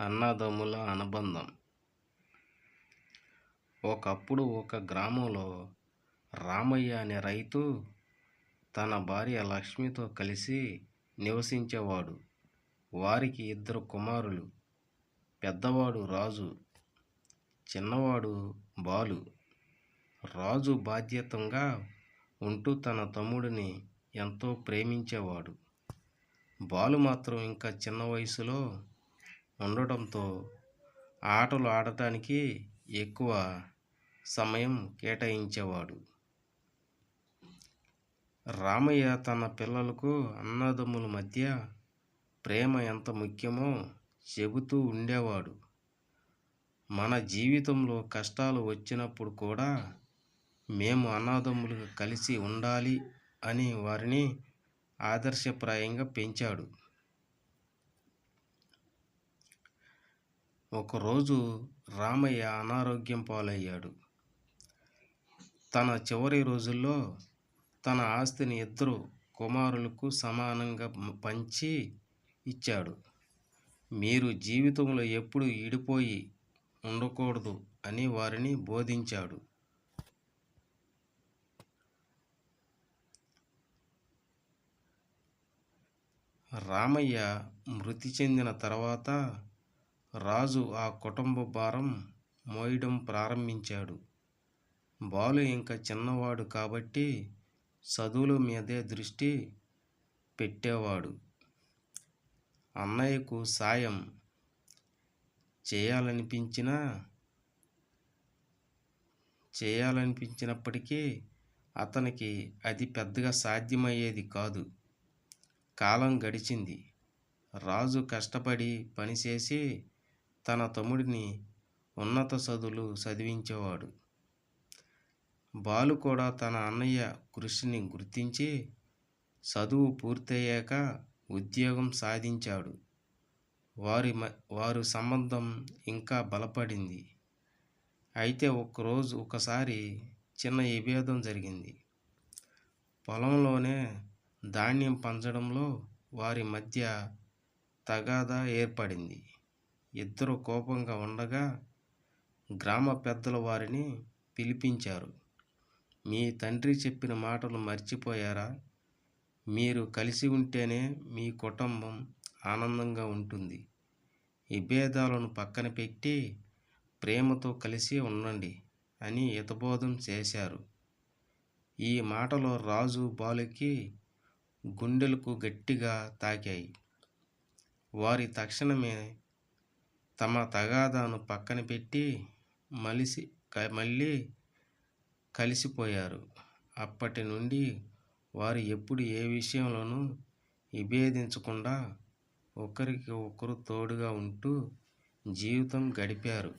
అన్నదమ్ముల అనుబంధం. ఒకప్పుడు ఒక గ్రామంలో రామయ్య అనే రైతు తన భార్య లక్ష్మితో కలిసి నివసించేవాడు. వారికి ఇద్దరు కుమారులు పెద్దవాడు రాజు చిన్నవాడు బాలు. రాజు బాధ్యతంగా ఉంటూ తన తమ్ముడిని ఎంతో ప్రేమించేవాడు. బాలు మాత్రం ఇంకా చిన్న వయసులో ఉండటంతో ఆటలు ఆడటానికి ఎక్కువ సమయం కేటాయించేవాడు. రామయ్య తన పిల్లలకు అన్నదమ్ముల మధ్య ప్రేమ ఎంత ముఖ్యమో చెబుతూ ఉండేవాడు. మన జీవితంలో కష్టాలు వచ్చినప్పుడు కూడా మేము అన్నదమ్ములుగా కలిసి ఉండాలి అని వారిని ఆదర్శప్రాయంగా పెంచాడు. ఒకరోజు రామయ్య అనారోగ్యం పాలయ్యాడు. తన చివరి రోజుల్లో తన ఆస్తిని ఇద్దరు కుమారులకు సమానంగా పంచి ఇచ్చాడు. మీరు జీవితంలో ఎప్పుడు ఇడిపోయి ఉండకూడదు అని వారిని బోధించాడు. రామయ్య మృతి చెందిన తర్వాత రాజు ఆ కుటుంబ భారం మోయడం ప్రారంభించాడు. బాలు ఇంకా చిన్నవాడు కాబట్టి చదువుల మీదే దృష్టి పెట్టేవాడు. అన్నయ్యకు సాయం చేయాలనిపించినా చేయాలనిపించినప్పటికీ అతనికి అది పెద్దగా సాధ్యమయ్యేది కాదు. కాలం గడిచింది. రాజు కష్టపడి పనిచేసి తన తమ్ముడిని ఉన్నత చదువులు చదివించేవాడు. బాలు కూడా తన అన్నయ్య కృషిని గుర్తించి చదువు పూర్తయ్యాక ఉద్యోగం సాధించాడు. వారి మ సంబంధం ఇంకా బలపడింది. అయితే ఒకరోజు ఒకసారి చిన్న విభేదం జరిగింది. పొలంలోనే ధాన్యం పంచడంలో వారి మధ్య తగాదా ఏర్పడింది. ఇద్దరు కోపంగా ఉండగా గ్రామ పెద్దలు వారిని పిలిపించారు. మీ తండ్రి చెప్పిన మాటలు మర్చిపోయారా? మీరు కలిసి ఉంటేనే మీ కుటుంబం ఆనందంగా ఉంటుంది. విభేదాలను పక్కన పెట్టి ప్రేమతో కలిసి ఉండండి అని హితబోధం చేశారు. ఈ మాటలో రాజు బాలుకి గుండెలకు గట్టిగా తాకాయి. వారి తక్షణమే తమ తగాదాను పక్కన పెట్టి మలిసి మళ్ళీ కలిసిపోయారు. అప్పటి నుండి వారు ఎప్పుడు ఏ విషయంలోనూ విభేదించకుండా ఒకరికి ఒకరు తోడుగా ఉంటూ జీవితం గడిపారు.